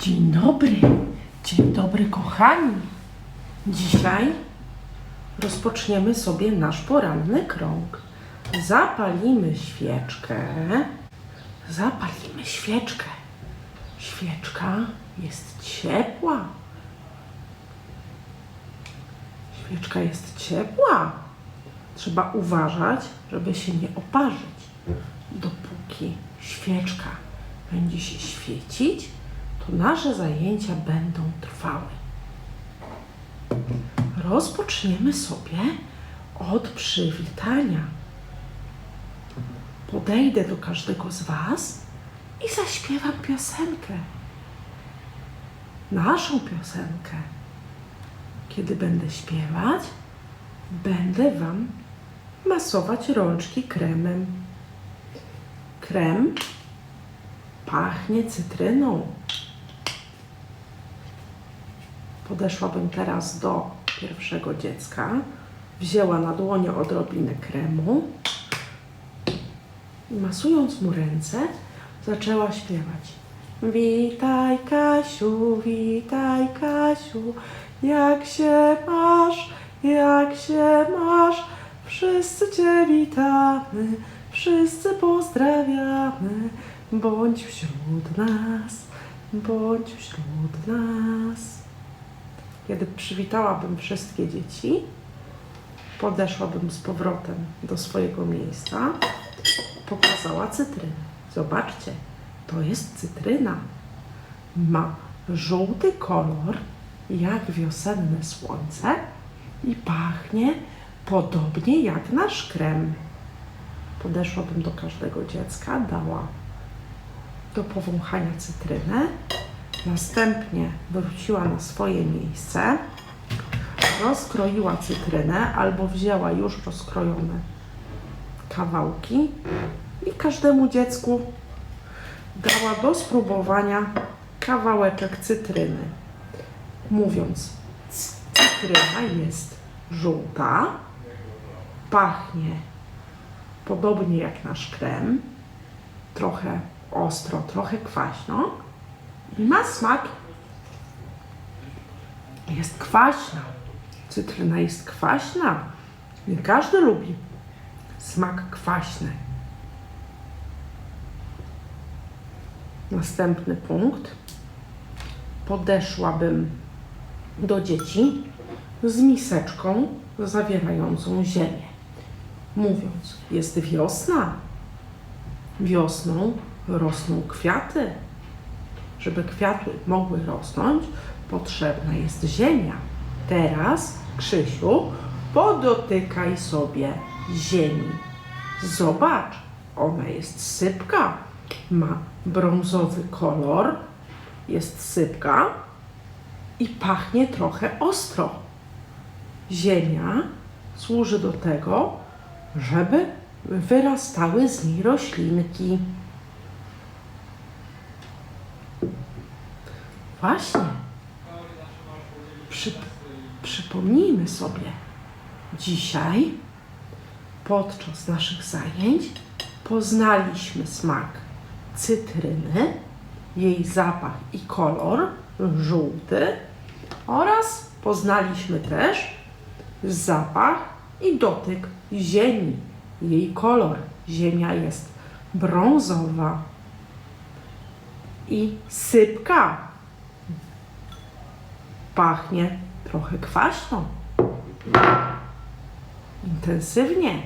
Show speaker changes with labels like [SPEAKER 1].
[SPEAKER 1] Dzień dobry, dzień dobry kochani. Dzisiaj rozpoczniemy sobie nasz poranny krąg. Zapalimy świeczkę. Zapalimy świeczkę. Świeczka jest ciepła. Świeczka jest ciepła. Trzeba uważać, żeby się nie oparzyć. Dopóki świeczka będzie się świecić, to nasze zajęcia będą trwały. Rozpoczniemy sobie od przywitania. Podejdę do każdego z Was i zaśpiewam piosenkę. Naszą piosenkę. Kiedy będę śpiewać, będę Wam masować rączki kremem. Krem pachnie cytryną. Podeszłabym teraz do pierwszego dziecka, wzięła na dłonie odrobinę kremu. I masując mu ręce, zaczęła śpiewać. Witaj Kasiu, witaj Kasiu, jak się masz, jak się masz, wszyscy Cię witamy, wszyscy pozdrawiamy, bądź wśród nas, bądź wśród nas. Kiedy przywitałabym wszystkie dzieci, podeszłabym z powrotem do swojego miejsca, pokazała cytrynę. Zobaczcie, to jest cytryna. Ma żółty kolor, jak wiosenne słońce i pachnie podobnie jak nasz krem. Podeszłabym do każdego dziecka, dała do powąchania cytrynę, następnie wróciła na swoje miejsce, rozkroiła cytrynę albo wzięła już rozkrojone kawałki i każdemu dziecku dała do spróbowania kawałeczek cytryny, mówiąc: Cytryna jest żółta, pachnie podobnie jak nasz krem, trochę ostro, trochę kwaśno ma smak. Jest kwaśna. Cytryna jest kwaśna. Nie każdy lubi smak kwaśny. Następny punkt. Podeszłabym do dzieci z miseczką zawierającą ziemię. Mówiąc, jest wiosna. Wiosną rosną kwiaty. Żeby kwiaty mogły rosnąć, potrzebna jest ziemia. Teraz, Krzysiu, podotykaj sobie ziemi. Zobacz, ona jest sypka, ma brązowy kolor, jest sypka i pachnie trochę ostro. Ziemia służy do tego, żeby wyrastały z niej roślinki. Właśnie. Przy, przypomnijmy sobie, dzisiaj podczas naszych zajęć poznaliśmy smak cytryny, jej zapach i kolor żółty oraz poznaliśmy też zapach i dotyk ziemi, jej kolor. Ziemia jest brązowa i sypka pachnie trochę kwaśno. Intensywnie.